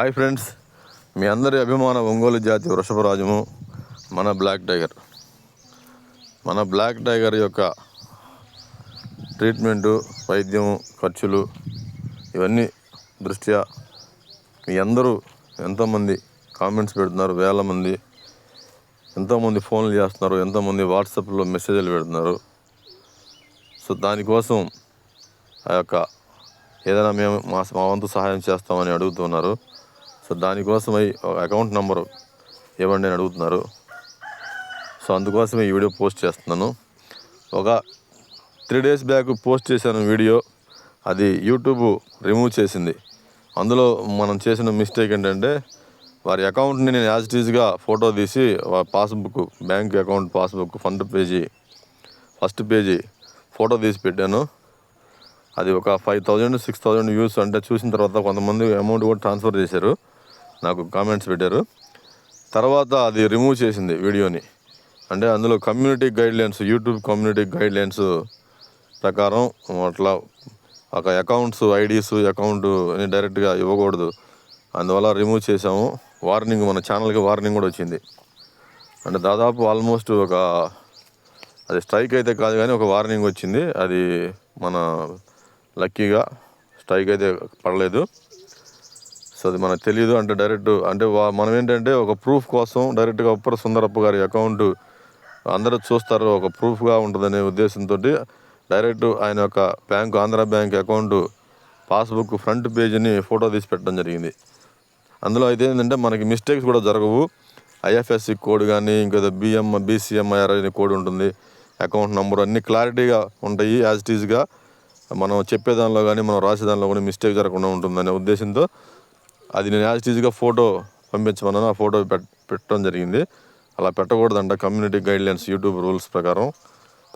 Hi friends. మీ అందరి అభిమాన ఒంగోలు జాతి వృషభరాజము మన బ్లాక్ టైగర్. మన బ్లాక్ టైగర్ యొక్క ట్రీట్మెంటు వైద్యము ఖర్చులు ఇవన్నీ దృష్ట్యా మీ అందరూ ఎంతోమంది కామెంట్స్ పెడుతున్నారు వేల మంది. ఎంతోమంది ఫోన్లు చేస్తున్నారు ఎంతోమంది వాట్సాప్లో మెసేజ్లు పెడుతున్నారు. సో దానికోసం ఆ యొక్క ఏదైనా మేము మా మా వంతు సహాయం చేస్తామని అడుగుతున్నారు. సో దానికోసమై ఒక అకౌంట్ నెంబరు ఇవ్వండి అని అడుగుతున్నారు. సో అందుకోసమే ఈ వీడియో పోస్ట్ చేస్తున్నాను. ఒక త్రీ డేస్ బ్యాక్ పోస్ట్ చేశాను వీడియో. అది యూట్యూబ్ రిమూవ్ చేసింది. అందులో మనం చేసిన మిస్టేక్ ఏంటంటే వారి అకౌంట్ని నేను యాజ్ ఇట్ ఈజ్గా ఫోటో తీసి passbook bank account passbook fund page first page photo తీసి పెట్టాను. అది ఒక five thousand six thousand views అంటే చూసిన తర్వాత కొంతమంది అమౌంట్ కూడా ట్రాన్స్ఫర్ చేశారు. నాకు కామెంట్స్ పెట్టారు. తర్వాత అది రిమూవ్ చేసింది వీడియోని. అంటే అందులో community guidelines YouTube community guidelines ప్రకారం అట్లా ఒక అకౌంట్స్ ఐడీస్ అకౌంట్ అని డైరెక్ట్గా ఇవ్వకూడదు. అందువల్ల రిమూవ్ చేసాము వార్నింగ్ మన ఛానల్కి వార్నింగ్ కూడా వచ్చింది. అంటే దాదాపు ఆల్మోస్ట్ ఒక అది స్ట్రైక్ అయితే కాదు కానీ ఒక వార్నింగ్ వచ్చింది. అది మన లక్కీగా స్ట్రైక్ అయితే పడలేదు. సో అది మనకు తెలియదు అంటే డైరెక్ట్ అంటే వా- మనం ఏంటంటే ఒక ప్రూఫ్ కోసం డైరెక్ట్గా ఉప్పర సుందరప్ప గారి అకౌంట్ అందరూ చూస్తారు ఒక ప్రూఫ్గా ఉంటుందనే ఉద్దేశంతో డైరెక్ట్ ఆయన యొక్క bank Andhra bank account passbook front పేజీని ఫోటో తీసి పెట్టడం జరిగింది. అందులో అయితే ఏంటంటే మనకి మిస్టేక్స్ కూడా జరగవు. ఐఎఫ్ఎస్సి కోడ్ కానీ ఇంకా బిఎం బీసీఎంఐఆర్ అనే కోడ్ ఉంటుంది. అకౌంట్ నెంబర్ అన్ని క్లారిటీగా ఉంటాయి యాజ్ ఇట్ ఈజ్గా మనం చెప్పే దానిలో కానీ మనం రాసేదానిలో కూడా మిస్టేక్ జరగకుండా ఉంటుందనే ఉద్దేశంతో అది నేను యాజ్ టీజ్గా ఫోటో పంపించమన్నాను. ఆ ఫోటో పెట్ పెట్టడం జరిగింది. అలా పెట్టకూడదంట. కమ్యూనిటీ గైడ్లైన్స్ యూట్యూబ్ రూల్స్ ప్రకారం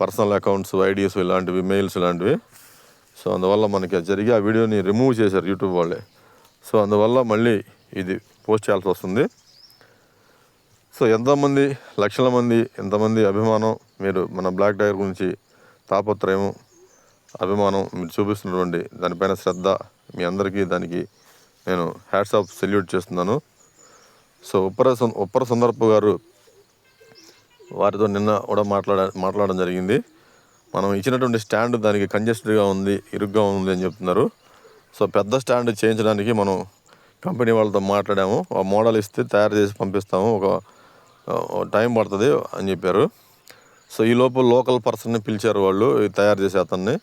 పర్సనల్ అకౌంట్స్ ఐడియాస్ ఇలాంటివి మెయిల్స్ ఇలాంటివి. సో అందువల్ల మనకి జరిగి ఆ వీడియోని రిమూవ్ చేశారు యూట్యూబ్ వాళ్ళే. సో అందువల్ల మళ్ళీ ఇది పోస్ట్ చేయాల్సి వస్తుంది. సో ఎంతమంది లక్షల మంది ఎంతమంది అభిమానం మీరు మన బ్లాక్ టైగర్ గురించి తాపత్రయం అభిమానం మీరు చూపిస్తున్నటువంటి దానిపైన శ్రద్ధ మీ అందరికీ దానికి నేను హ్యాట్స్ ఆఫ్ సెల్యూట్ చేస్తున్నాను. సో ఉప్పర సు- ఉప్పర సుందరపు గారు వారితో నిన్న కూడా మాట్లాడ మాట్లాడడం జరిగింది. మనం ఇచ్చినటువంటి స్టాండ్ దానికి కంజెస్టెడ్గా ఉంది ఇరుగ్గా ఉంది అని చెప్తున్నారు. సో పెద్ద స్టాండ్ చేయించడానికి మనం కంపెనీ వాళ్ళతో మాట్లాడాము. ఆ మోడల్ ఇస్తే తయారు చేసి పంపిస్తాము. ఒక టైం పడుతుంది అని చెప్పారు. సో ఈ లోపు లోకల్ పర్సన్ని పిలిచారు వాళ్ళు తయారు చేసే అతన్ని.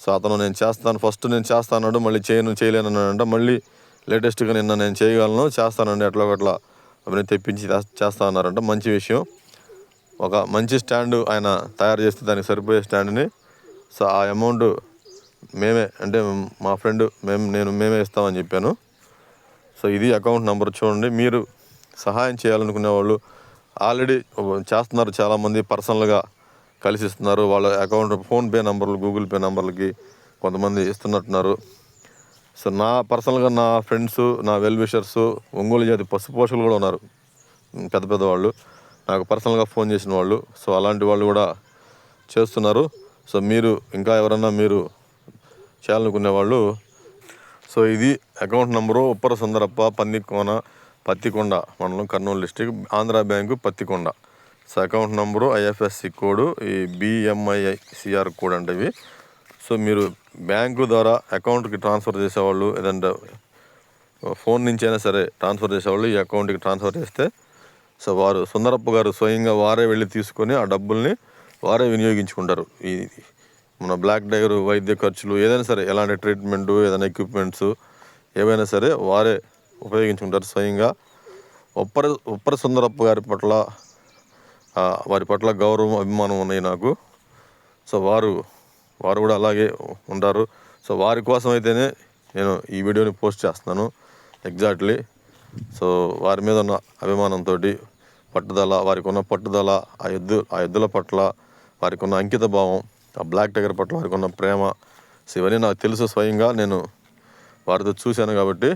సో అతను నేను చేస్తాను ఫస్ట్ నేను చేస్తాను మళ్ళీ చేయను చేయలేను అంటే మళ్ళీ లేటెస్ట్గా నిన్న నేను చేయగలను చేస్తానండి ఎట్లా ఒకట్లా అవన్నీ తెప్పించి చేస్తా- చేస్తా అన్నారంట. మంచి విషయం. ఒక మంచి స్టాండ్ ఆయన తయారు చేస్తే దానికి సరిపోయే స్టాండ్ని. సో ఆ అమౌంట్ మేమే అంటే మా ఫ్రెండ్ మేము నేను మేమే ఇస్తామని చెప్పాను. సో ఇది అకౌంట్ నెంబర్ చూడండి. మీరు సహాయం చేయాలనుకునే వాళ్ళు ఆల్రెడీ చేస్తున్నారు చాలామంది పర్సనల్గా కలిసి ఇస్తున్నారు. వాళ్ళ అకౌంట్ ఫోన్పే నంబర్లు గూగుల్ పే నంబర్లకి కొంతమంది ఇస్తున్నట్టున్నారు. సో నా పర్సనల్గా నా ఫ్రెండ్స్ నా వెల్ విషర్స్ ఒంగోలు జాతి పశు పోషకులు కూడా ఉన్నారు. పెద్ద పెద్ద వాళ్ళు. నాకు పర్సనల్గా ఫోన్ చేసిన వాళ్ళు. సో అలాంటి వాళ్ళు కూడా చేస్తున్నారు. సో మీరు ఇంకా ఎవరన్నా మీరు చేయాలనుకునే వాళ్ళు సో ఇది అకౌంట్ నెంబరు ఉప్పర సుందరప్ప పందికోన పత్తికొండ మండలం Kurnool district Andhra bank Pattikonda. So account number IFSC code ఈ బిఎంఐసిఆర్ కోడ్ అంటే ఇవి సో మీరు బ్యాంకు ద్వారా అకౌంట్కి ట్రాన్స్ఫర్ చేసేవాళ్ళు ఏదంటే ఫోన్ నుంచి అయినా సరే ట్రాన్స్ఫర్ చేసేవాళ్ళు ఈ అకౌంట్కి ట్రాన్స్ఫర్ చేస్తే సో వారు సుందరప్ప గారు స్వయంగా వారే వెళ్ళి తీసుకొని ఆ డబ్బుల్ని వారే వినియోగించుకుంటారు. ఈ మన బ్లాక్ డైగర్ వైద్య ఖర్చులు ఏదైనా సరే ఎలాంటి ట్రీట్మెంటు ఏదైనా ఎక్విప్మెంట్స్ ఏవైనా సరే వారే ఉపయోగించుకుంటారు స్వయంగా. ఉప్పర ఉప్పర సుందరప్ప గారి పట్ల వారి పట్ల గౌరవం అభిమానం ఉన్నాయి నాకు. సో వారు వారు కూడా అలాగే ఉంటారు. సో వారి కోసం అయితేనే నేను ఈ వీడియోని పోస్ట్ చేస్తున్నాను. ఎగ్జాక్ట్లీ సో వారి మీద ఉన్న అభిమానంతో పట్టుదల వారికి ఉన్న పట్టుదల ఆ ఎద్దు ఆ ఎద్దుల పట్ల వారికి ఉన్న అంకిత భావం ఆ బ్లాక్ టైగర్ పట్ల వారికి ఉన్న ప్రేమ సో ఇవన్నీ నాకు తెలుసు స్వయంగా నేను వారితో చూశాను కాబట్టి.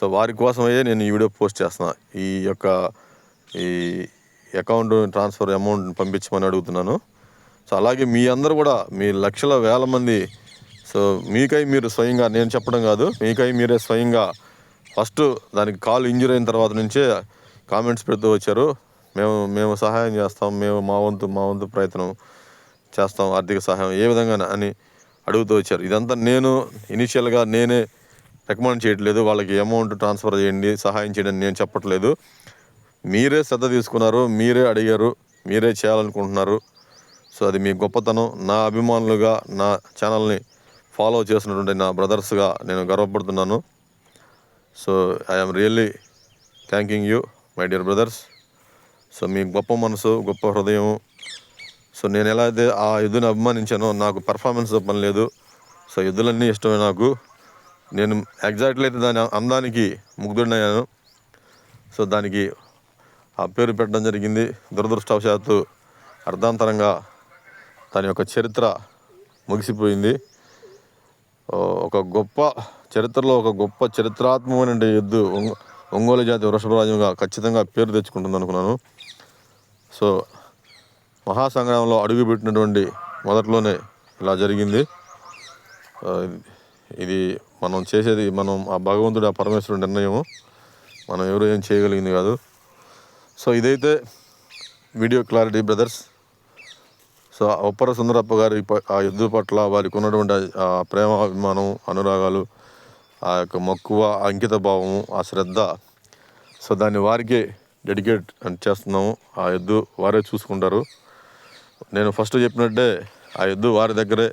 సో వారి కోసమయ్యే నేను ఈ వీడియో పోస్ట్ చేస్తున్నా. ఈ యొక్క ఈ అకౌంట్ ట్రాన్స్ఫర్ అమౌంట్ పంపించమని అడుగుతున్నాను. సో అలాగే మీ అందరూ కూడా మీ లక్షల వేల మంది సో మీకై మీరు స్వయంగా నేను చెప్పడం కాదు మీకై మీరే స్వయంగా ఫస్ట్ దానికి కాలు ఇంజురీ అయిన తర్వాత నుంచే కామెంట్స్ పెడుతూ వచ్చారు. మేము మేము సహాయం చేస్తాం మేము మా వంతు మా వంతు ప్రయత్నం చేస్తాం ఆర్థిక సహాయం ఏ విధంగా అని అడుగుతూ వచ్చారు. ఇదంతా నేను ఇనిషియల్గా నేనే రికమెండ్ చేయట్లేదు. వాళ్ళకి అమౌంట్ ట్రాన్స్ఫర్ చేయండి సహాయం చేయండి నేను చెప్పట్లేదు. మీరే శ్రద్ధ తీసుకున్నారు మీరే అడిగారు మీరే చేయాలనుకుంటున్నారు. సో అది మీ గొప్పతనం నా అభిమానులుగా నా ఛానల్ని ఫాలో చేసినటువంటి నా బ్రదర్స్గా నేను గర్వపడుతున్నాను. So I'm really thanking you my dear brothers. So మీ గొప్ప మనసు గొప్ప హృదయం. సో నేను ఎలా అయితే ఆ యుద్ధని అభిమానించానో నాకు పర్ఫార్మెన్స్ పని లేదు. సో యుద్ధులన్నీ ఇష్టమే నాకు. నేను ఎగ్జాక్ట్లీ అయితే దాని అందానికి ముగ్ధుడినయ్యాను. సో దానికి ఆ పేరు పెట్టడం జరిగింది. దురదృష్టవశాత్తు అర్ధాంతరంగా దాని యొక్క చరిత్ర ముగిసిపోయింది. ఒక గొప్ప చరిత్రలో ఒక గొప్ప చరిత్రాత్మకమైన ఎద్దు ఒంగో- ఒంగోలు జాతి వృషభరాజంగా ఖచ్చితంగా పేరు తెచ్చుకుంటుంది అనుకున్నాను. సో మహాసంగ్రామంలో అడుగుపెట్టినటువంటి మొదట్లోనే ఇలా జరిగింది. ఇది- ఇది మనం చేసేది మనం ఆ భగవంతుడు ఆ పరమేశ్వరుడు నిర్ణయము. మనం ఎవరు ఏం చేయగలిగింది కాదు. సో ఇదైతే వీడియో క్లారిటీ బ్రదర్స్. సో అప్పర ఉప్పర సుందరప్ప గారి ఆ యుద్ధ పట్ల వారికి ఉన్నటువంటి ఆ ప్రేమ అభిమానం అనురాగాలు ఆ యొక్క మక్కువ అంకిత భావము ఆ శ్రద్ధ. సో దాన్ని వారికే డెడికేట్ చేస్తున్నాము. ఆ ఎద్దు వారే చూసుకుంటారు. నేను ఫస్ట్ చెప్పినట్టే ఆ ఎద్దు వారి దగ్గరే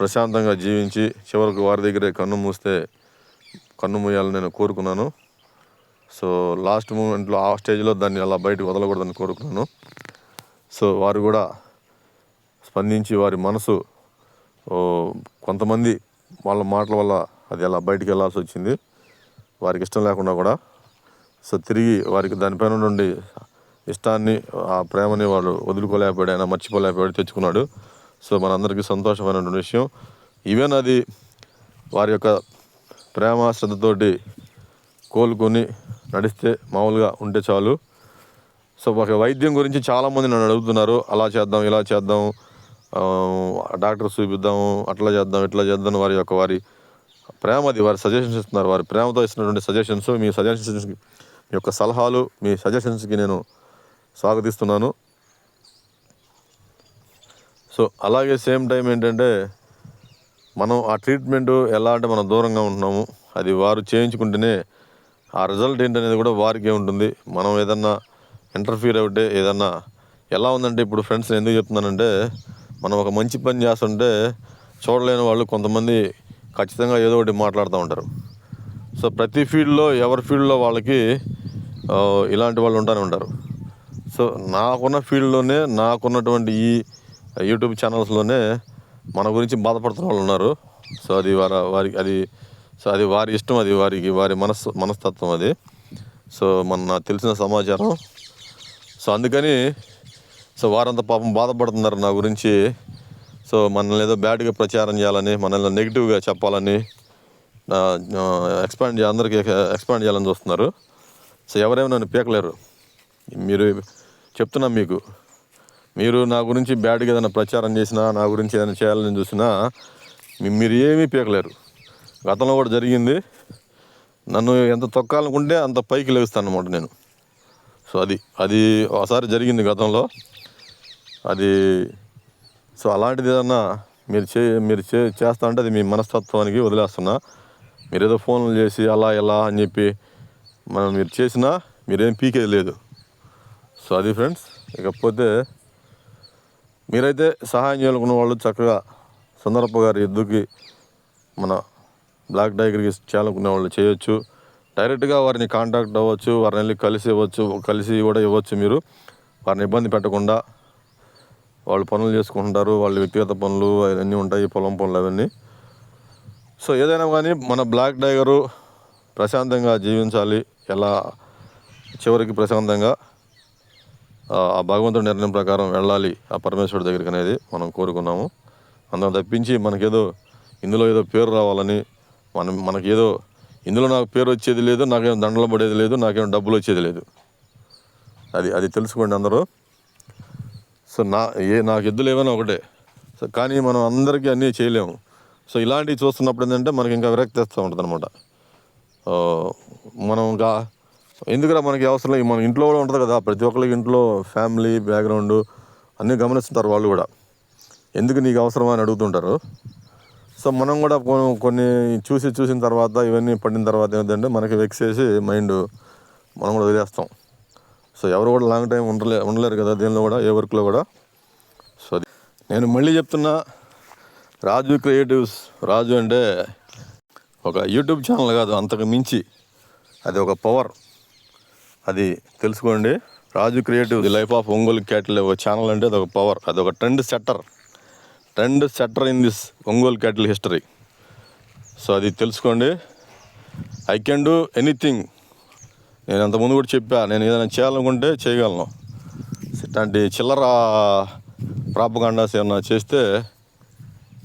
ప్రశాంతంగా జీవించి చివరకు వారి దగ్గరే కన్ను మూస్తే కన్ను మూయాలని నేను కోరుకున్నాను. సో లాస్ట్ మూమెంట్లో ఆ స్టేజ్లో దాన్ని అలా బయటకు వదలకూడదని కోరుకున్నాను. సో వారు కూడా స్పందించి వారి మనసు కొంతమంది వాళ్ళ మాటల వల్ల అది ఎలా బయటికి వెళ్ళాల్సి వచ్చింది. వారికి ఇష్టం లేకుండా కూడా. సో తిరిగి వారికి దానిపైన నుండి ఇష్టాన్ని ఆ ప్రేమని వాడు వదులుకోలేకపోయాడు ఆయన మర్చిపోలేకపోయాడు తెచ్చుకున్నాడు. సో మనందరికీ సంతోషమైనటువంటి విషయం. ఈవెన్ అది వారి యొక్క ప్రేమ శ్రద్ధతోటి కోలుకొని నడిస్తే మామూలుగా ఉంటే చాలు. సో ఒక వైద్యం గురించి చాలామంది నన్ను అడుగుతున్నారు. అలా చేద్దాం ఇలా చేద్దాం. డాక్టర్ చూపిద్దాము అట్లా చేద్దాం ఇట్లా చేద్దాం వారి యొక్క వారి ప్రేమ అది వారి సజెషన్స్ ఇస్తున్నారు. వారి ప్రేమతో ఇస్తున్నటువంటి సజెషన్స్ మీ సజెషన్స్ మీ యొక్క సలహాలు మీ సజెషన్స్కి నేను స్వాగతిస్తున్నాను. సో అలాగే సేమ్ టైం ఏంటంటే మనం ఆ ట్రీట్మెంట్ ఎలా అంటే మనం దూరంగా ఉంటున్నాము. అది వారు చేయించుకుంటేనే ఆ రిజల్ట్ ఏంటనేది కూడా వారికే ఉంటుంది. మనం ఏదన్నా ఇంటర్ఫీర్ అవుతే ఏదన్నా ఎలా ఉందంటే ఇప్పుడు ఫ్రెండ్స్ ఎందుకు చెప్తున్నానంటే మనం ఒక మంచి పని చేస్తుంటే చూడలేని వాళ్ళు కొంతమంది ఖచ్చితంగా ఏదో ఒకటి మాట్లాడుతూ ఉంటారు. సో ప్రతి ఫీల్డ్లో ఎవరి ఫీల్డ్లో వాళ్ళకి ఇలాంటి వాళ్ళు ఉంటానే ఉంటారు. సో నాకున్న ఫీల్డ్లోనే నాకున్నటువంటి ఈ యూట్యూబ్ ఛానల్స్లోనే మన గురించి బాధపడుతున్న వాళ్ళు ఉన్నారు. సో అది వారి వారికి అది సో అది వారి ఇష్టం అది వారికి వారి మనస్ మనస్తత్వం అది. సో మన నాకు తెలిసిన సమాచారం. సో అందుకని సో వారంతా పాపం బాధపడుతున్నారు నా గురించి. సో మనల్ని ఏదో బ్యాడ్గా ప్రచారం చేయాలని మనల్ని నెగిటివ్గా చెప్పాలని ఎక్స్పాండ్ అందరికీ ఎక్స్పాండ్ చేయాలని చూస్తున్నారు. సో ఎవరేమో నన్ను పీకలేరు. మీరు చెప్తున్నా మీకు. మీరు నా గురించి బ్యాడ్గా ఏదైనా ప్రచారం చేసినా నా గురించి ఏదైనా చేయాలని చూసినా మీరు ఏమీ పీకలేరు. గతంలో కూడా జరిగింది. నన్ను ఎంత తొక్కాలనుకుంటే అంత పైకి లేస్తాను అనమాట నేను. సో అది అది ఒకసారి జరిగింది గతంలో. అది సో అలాంటిది ఏదన్నా మీరు చే మీరు చే చేస్తా అంటే అది మీ మనస్తత్వానికి వదిలేస్తున్నా. మీరు ఏదో ఫోన్లు చేసి అలా ఎలా అని చెప్పి మనం మీరు చేసినా మీరేం పీకేది లేదు. సో అది ఫ్రెండ్స్ ఇకపోతే మీరైతే సహాయం చేయాలనుకున్న వాళ్ళు చక్కగా సుందరప్ప గారి ఎద్దుకి మన బ్లాక్ డైగర్కి చేయాలనుకునే వాళ్ళు చేయొచ్చు. డైరెక్ట్గా వారిని కాంటాక్ట్ అవ్వచ్చు వారిని వెళ్ళి కలిసి ఇవ్వచ్చు కలిసి కూడా ఇవ్వచ్చు మీరు. వారిని ఇబ్బంది పెట్టకుండా వాళ్ళు పనులు చేసుకుంటారు వాళ్ళ వ్యక్తిగత పనులు అవన్నీ ఉంటాయి పొలం పనులు అవన్నీ. సో ఏదైనా కానీ మన బ్లాక్ టైగరు ప్రశాంతంగా జీవించాలి. ఎలా? చివరికి ప్రశాంతంగా ఆ భగవంతుడి నిర్ణయం ప్రకారం వెళ్ళాలి ఆ పరమేశ్వరుడి దగ్గరికి అనేది మనం కోరుకున్నాము. అందులో తప్పించి మనకేదో ఇందులో ఏదో పేరు రావాలని మనం మనకేదో ఇందులో నాకు పేరు వచ్చేది లేదు నాకేం దండలు పడేది లేదు నాకేం డబ్బులు వచ్చేది లేదు. అది అది తెలుసుకోండి అందరూ. సో నా ఏ నాకు ఎద్దులు ఏమైనా ఒకటే. సో కానీ మనం అందరికీ అన్నీ చేయలేము. సో ఇలాంటివి చూస్తున్నప్పుడు ఏంటంటే మనకి ఇంకా విరక్తి తెస్తూ ఉంటుంది అనమాట మనం ఇంకా ఎందుకురా మనకి అవసరం మన ఇంట్లో కూడా ఉంటుంది కదా ప్రతి ఒక్కరికి ఇంట్లో ఫ్యామిలీ బ్యాక్గ్రౌండ్ అన్నీ గమనిస్తుంటారు వాళ్ళు కూడా. ఎందుకు నీకు అవసరమా అని అడుగుతుంటారు. సో మనం కూడా కొన్ని చూసి చూసిన తర్వాత ఇవన్నీ పడిన తర్వాత ఏంటంటే మనకి వెక్స్ చేసి మైండ్ మనం కూడా వదిలేస్తాం. సో ఎవరు కూడా లాంగ్ టైం ఉండలే ఉండలేరు కదా దీనిలో కూడా ఏ వర్క్లో కూడా. సో అది నేను మళ్ళీ చెప్తున్నా రాజు క్రియేటివ్స్ రాజు అంటే ఒక యూట్యూబ్ ఛానల్ కాదు అంతకు మించి. అది ఒక పవర్ అది తెలుసుకోండి. Raju creative the life of Ongole cattle ఒక ఛానల్ అంటే అది ఒక పవర్ అది ఒక trend setter trend setter in this Ongole cattle history so అది తెలుసుకోండి. ఐ కెన్ డూ ఎనీథింగ్ నేను అంతకుముందు కూడా చెప్పా నేను ఏదైనా చేయాలనుకుంటే చేయగలను. ఇట్లాంటి చిల్లర ప్రాపగాండాస్ ఏమన్నా చేస్తే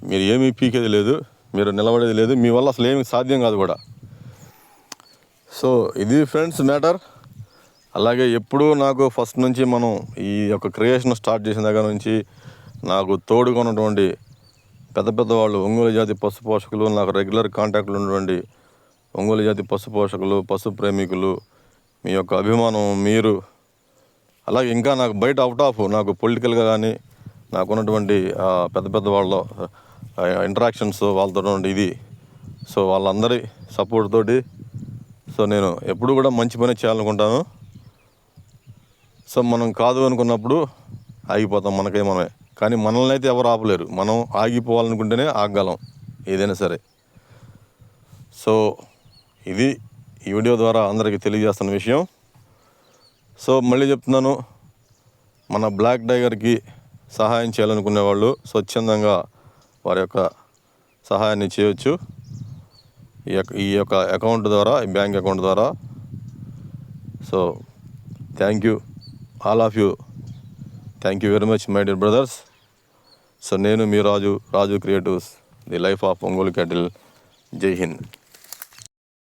మీరు ఏమీ పీకేది లేదు మీరు నిలబడేది లేదు మీ వల్ల అసలు ఏమి సాధ్యం కాదు కూడా. సో ఇది ఫ్రెండ్స్ మ్యాటర్. అలాగే ఎప్పుడూ నాకు ఫస్ట్ నుంచి మనం ఈ యొక్క క్రియేషన్ స్టార్ట్ చేసిన దగ్గర నుంచి నాకు తోడుగా ఉన్నటువంటి పెద్ద పెద్ద వాళ్ళు ఒంగోలు జాతి పశు పోషకులు నాకు రెగ్యులర్ కాంటాక్ట్లో ఉన్నటువంటి ఒంగోలు జాతి పశు పోషకులు పశు ప్రేమికులు మీ యొక్క అభిమానం మీరు. అలాగే ఇంకా నాకు బయట అవుట్ ఆఫ్ నాకు పొలిటికల్గా కానీ నాకు ఉన్నటువంటి పెద్ద పెద్ద వాళ్ళ ఇంటరాక్షన్స్ వాళ్ళతో ఇది. సో వాళ్ళందరి సపోర్ట్ తోటి సో నేను ఎప్పుడు కూడా మంచి పని చేయాలనుకుంటాను. సో మనం కాదు అనుకున్నప్పుడు ఆగిపోతాం మనకే మనమే. కానీ మనల్ని అయితే ఎవరు ఆపలేరు. మనం ఆగిపోవాలనుకుంటేనే ఆగలం ఏదైనా సరే. సో ఇది ఈ వీడియో ద్వారా అందరికీ తెలియజేస్తున్న విషయం. సో మళ్ళీ చెప్తున్నాను మన బ్లాక్ టైగర్కి సహాయం చేయాలనుకునే వాళ్ళు స్వచ్ఛందంగా వారి యొక్క సహాయాన్ని చేయొచ్చు. ఈ యొక్క ఈ యొక్క అకౌంట్ ద్వారా ఈ బ్యాంక్ అకౌంట్ ద్వారా. So thank you all of you thank you very much my dear brothers so నేను మీ Raju Raju creatives the life of Ongole cattle జై హింద్